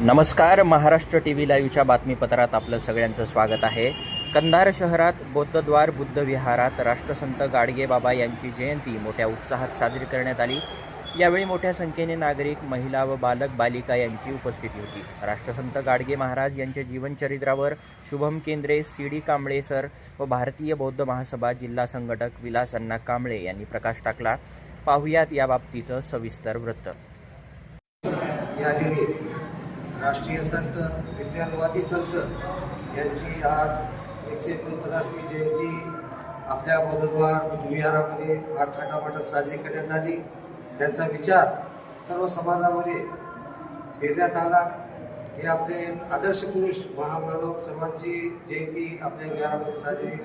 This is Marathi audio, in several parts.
नमस्कार महाराष्ट्र टी व्ही लाईव्हच्या बातमीपत्रात आपलं सगळ्यांचं स्वागत आहे. कंधार शहरात बौद्धद्वार बुद्ध विहारात राष्ट्रसंत गाडगे बाबा यांची जयंती मोठ्या उत्साहात साजरी करण्यात आली. यावेळी मोठ्या संख्येने नागरिक महिला व बालक बालिका यांची उपस्थिती होती. राष्ट्रसंत गाडगे महाराज यांच्या जीवनचरित्रावर शुभम केंद्रे सी डी कांबळे सर व भारतीय बौद्ध महासभा जिल्हा संघटक विलास अण्णा कांबळे यांनी प्रकाश टाकला. पाहुयात या बाबतीचं सविस्तर वृत्त. राष्ट्रीय संत विज्ञानवादी संत यांची आज एकशे एकोणपन्नासवी जयंती. आपल्या बौद्धद्वार विहारामध्ये फार साजरी करण्यात आली. त्यांचा विचार सर्व समाजामध्ये देण्यात आला. हे आपले आदर्श पुरुष महामानव सर्वांची जयंती आपल्या विहारामध्ये साजरी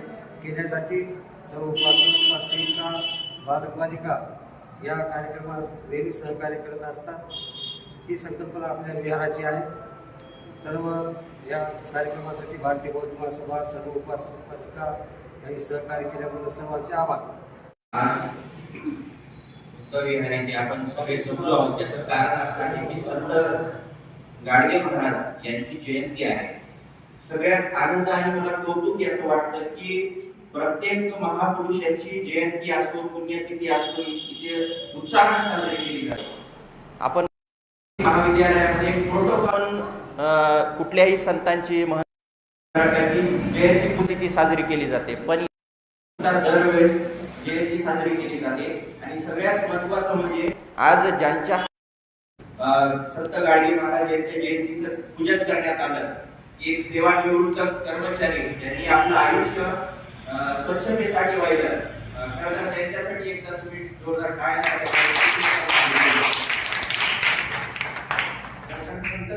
केल्या जाते. सर्व उपासक उपासिका बालक बालिका या कार्यक्रमात नेहमी सहकार्य करत असतात. ही संकल्पना आपल्या विहाराची आहे. सर्व या कार्यक्रमासाठी भारतीय बौद्ध महासभा सर्व उपासक उपासिका यांनी सहकार्य केल्याबद्दल सर्वांचे आभार. आपण सगळे जमलो आहोत. त्याचं कारण असं आहे की संत गाडगे महाराज यांची जयंती आहे. सगळ्यात आनंद आणि मला कौतुक असं वाटतं की प्रत्येक महापुरुषाची जयंती असो पुण्यतिथी असो इथे उत्साहाने साजरी केली जाते. आपण महाविद्यालयामध्ये प्रोटोकॉल कुठल्याही संतांची जयंती महत्त्वाची साजरी केली जाते. पण दरवेळेस जयंती साजरी केली जाते. आणि सगळ्यात महत्वाचं म्हणजे आज ज्यांच्या संत गाडगे महाराज यांच्या जयंतीचं पूजन करण्यात आलं एक सेवानिवृत्त कर्मचारी ज्यांनी आपलं आयुष्य स्वच्छतेसाठी वाहिलं. खरं तर त्यांच्यासाठी एकदा तुम्ही जोरदार टाळ्या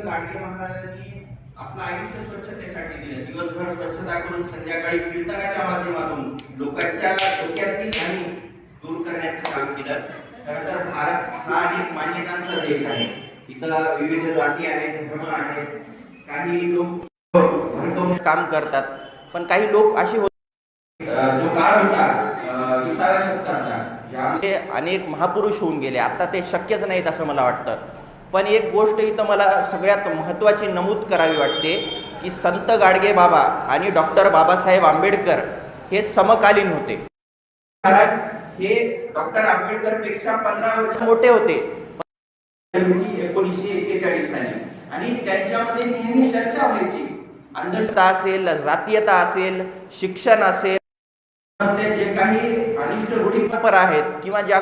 गाडगे महाराजांनी आपलं आयुष्य स्वच्छतेसाठी दिलं. दिवसभर स्वच्छता करून संध्याकाळी कीर्तनाच्या माध्यमातून लोकांच्या डोक्यातील हानी दूर करण्याचं काम केलं. खरं तर भारत हा एक मान्यतांचा देश आहे. इथं विविध जाती आहेत धर्म आहेत. काही लोक काम करतात. पण काही लोक असे होते जो काळ होता विसाव्या शतकातला ज्या अनेक महापुरुष होऊन गेले. आता ते शक्यच नाहीत असं मला वाटतं. पण एक गोष्ट इथं मला सगळ्यात महत्त्वाची नमूद करावी वाटते की संत गाडगे बाबा आणि डॉक्टर बाबासाहेब आंबेडकर हे समकालीन होते. महाराज हे डॉक्टर आंबेडकरपेक्षा पंधरा वर्ष मोठे होते. एकोणीसशे एक्केचाळीस साली. आणि त्यांच्यामध्ये नेहमी चर्चा व्हायची. अंधश्रद्धा असेल जातीयता असेल शिक्षण असेल. जे काही अनिष्ट रूढी आहेत किंवा ज्या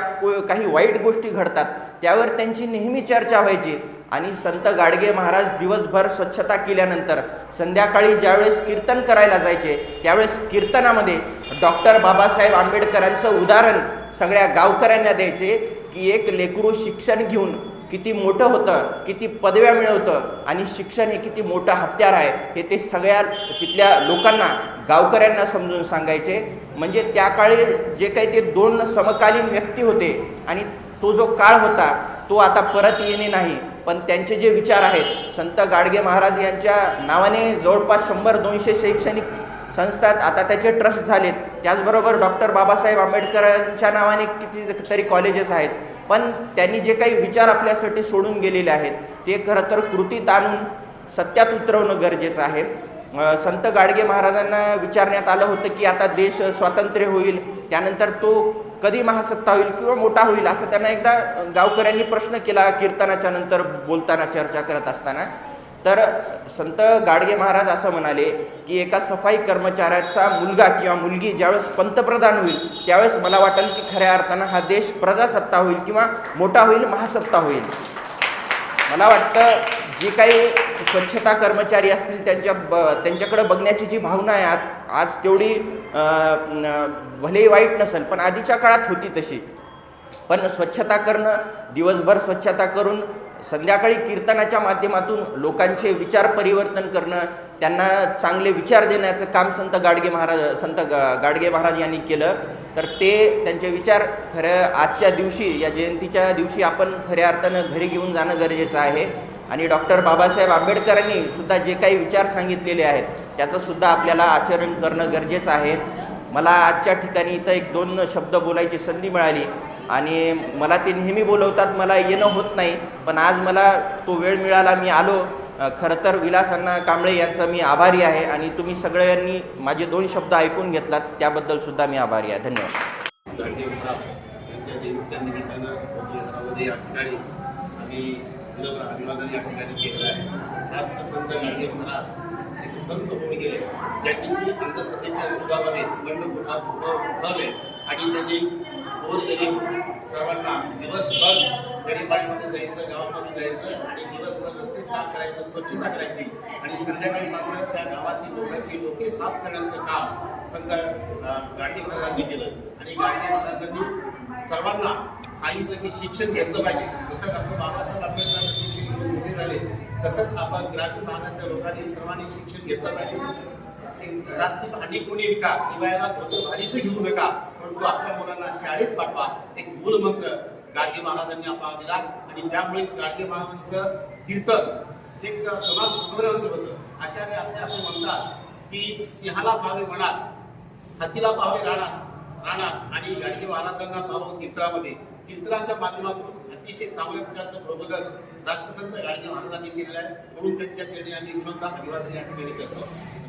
काही वाईट गोष्टी घडतात त्यावर त्यांची नेहमी चर्चा व्हायची. आणि संत गाडगे महाराज दिवसभर स्वच्छता केल्यानंतर संध्याकाळी ज्यावेळेस कीर्तन करायला जायचे त्यावेळेस कीर्तनामध्ये डॉक्टर बाबासाहेब आंबेडकरांचं उदाहरण सगळ्या गावकऱ्यांना द्यायचे की एक लेकरू शिक्षण घेऊन किती मोठं होतं किती पदव्या मिळवतं आणि शिक्षण हे किती मोठं हत्यार आहे हे ते सगळ्या तिथल्या लोकांना गावकऱ्यांना समजून सांगायचे. म्हणजे त्या काळी जे काही ते दोन समकालीन व्यक्ती होते आणि तो जो काळ होता तो आता परत येणे नाही. पण त्यांचे जे विचार आहेत संत गाडगे महाराज यांच्या नावाने जवळपास शंभर दोनशे शैक्षणिक संस्थात आता त्याचे ट्रस्ट झालेत. त्याचबरोबर डॉक्टर बाबासाहेब आंबेडकरांच्या नावाने किती तरी कॉलेजेस आहेत. पण त्यांनी जे काही विचार आपल्यासाठी सोडून गेलेले आहेत ते खरं तर कृतीत आणून सत्यात उतरवणं गरजेचं आहे. संत गाडगे महाराजांना विचारण्यात आलं होतं की आता देश स्वातंत्र्य होईल. त्यानंतर तो कधी महासत्ता होईल किंवा मोठा होईल असं त्यांना एकदा गावकऱ्यांनी प्रश्न केला कीर्तनाच्या नंतर बोलताना चर्चा करत असताना. तर संत गाडगे महाराज असं म्हणाले की एका सफाई कर्मचाऱ्याचा मुलगा किंवा मुलगी ज्यावेळेस पंतप्रधान होईल त्यावेळेस मला वाटेल की खऱ्या अर्थानं हा देश प्रजासत्ता होईल किंवा मोठा होईल महासत्ता होईल. मला वाटतं जी काही स्वच्छता कर्मचारी असतील त्यांच्या ब त्यांच्याकडं बघण्याची जी भावना आहे आज आज तेवढी भलेही वाईट नसेल पण आधीच्या काळात होती तशी. पण स्वच्छता करणं दिवसभर स्वच्छता करून संध्याकाळी कीर्तनाच्या माध्यमातून लोकांचे विचार परिवर्तन करणं त्यांना चांगले विचार देण्याचं काम संत गाडगे महाराज संत गा गाडगे महाराज यांनी केलं. तर ते त्यांचे विचार खरं आजच्या दिवशी या जयंतीच्या दिवशी आपण खऱ्या अर्थानं घरी घेऊन जाणं गरजेचं आहे. आणि डॉक्टर बाबासाहेब आंबेडकरांनी सुद्धा जे काही विचार सांगितलेले आहेत त्याचं सुद्धा आपल्याला आचरण करणं गरजेचं आहे. मला आजच्या ठिकाणी इथं एक दोन शब्द बोलायची संधी मिळाली. आणि मला ते नेहमी बोलवतात मला येणं होत नाही पण आज मला तो वेळ मिळाला मी आलो. खरं तर विलासांना कांबळे यांचा मी आभारी आहे आणि तुम्ही सगळ्यांनी माझे दोन शब्द ऐकून घेतलात त्याबद्दल सुद्धा मी आभारी आहे. धन्यवाद. या ठिकाणी आम्ही अभिवादन या ठिकाणी केलेलं आहे गाडगे महाराज एक संत होऊन गेले ज्यांनी अंधश्रद्धेच्या विरोधामध्ये बंड आणि त्यांनी गोरगरीब सर्वांना दिवसभर गडीपाड्यामध्ये जायचं गावामध्ये जायचं आणि दिवसभर रस्ते साफ करायचं स्वच्छता करायची. आणि संध्याकाळी मात्र त्या गावातील लोकांची डोके साफ करण्याचं काम संत गाडगे महाराजांनी केलं. आणि गाडगे महाराजांनी सर्वांना सांगितलं की शिक्षण घेतलं पाहिजे. जसं डॉक्टर बाबासाहेब आंबेडकर शिक्षण घेऊन मोठे झाले तसंच आपण ग्रामीण भागातल्या लोकांनी सर्वांनी शिक्षण घेतलं पाहिजे. घरातली भांडी कोणी विका दिवाळ्याला धोतर भांडीचं घेऊ नका. परंतु आपल्या मुलांना शाळेत पाठवा. एक मूलमंत्र गाडगे महाराजांनी आपला दिला आणि त्यामुळेच गाडगे महाराजांचं कीर्तन जे एक समाज उद्धरणाचं होतं. आचार्य आपले असं म्हणतात की सिंहाला पाहावे म्हणाल हत्तीला पाहावे रानात रानात. आणि गाडगे महाराजांना पाहावं कीर्तनामध्ये. कीर्तनाच्या माध्यमातून अतिशय चांगल्या प्रकारचं प्रबोधन राष्ट्रसंत गाडगे महाराजांनी केलेलं आहे. म्हणून त्यांच्या चरणी आम्ही विनम्र अभिवादन या ठिकाणी करतो.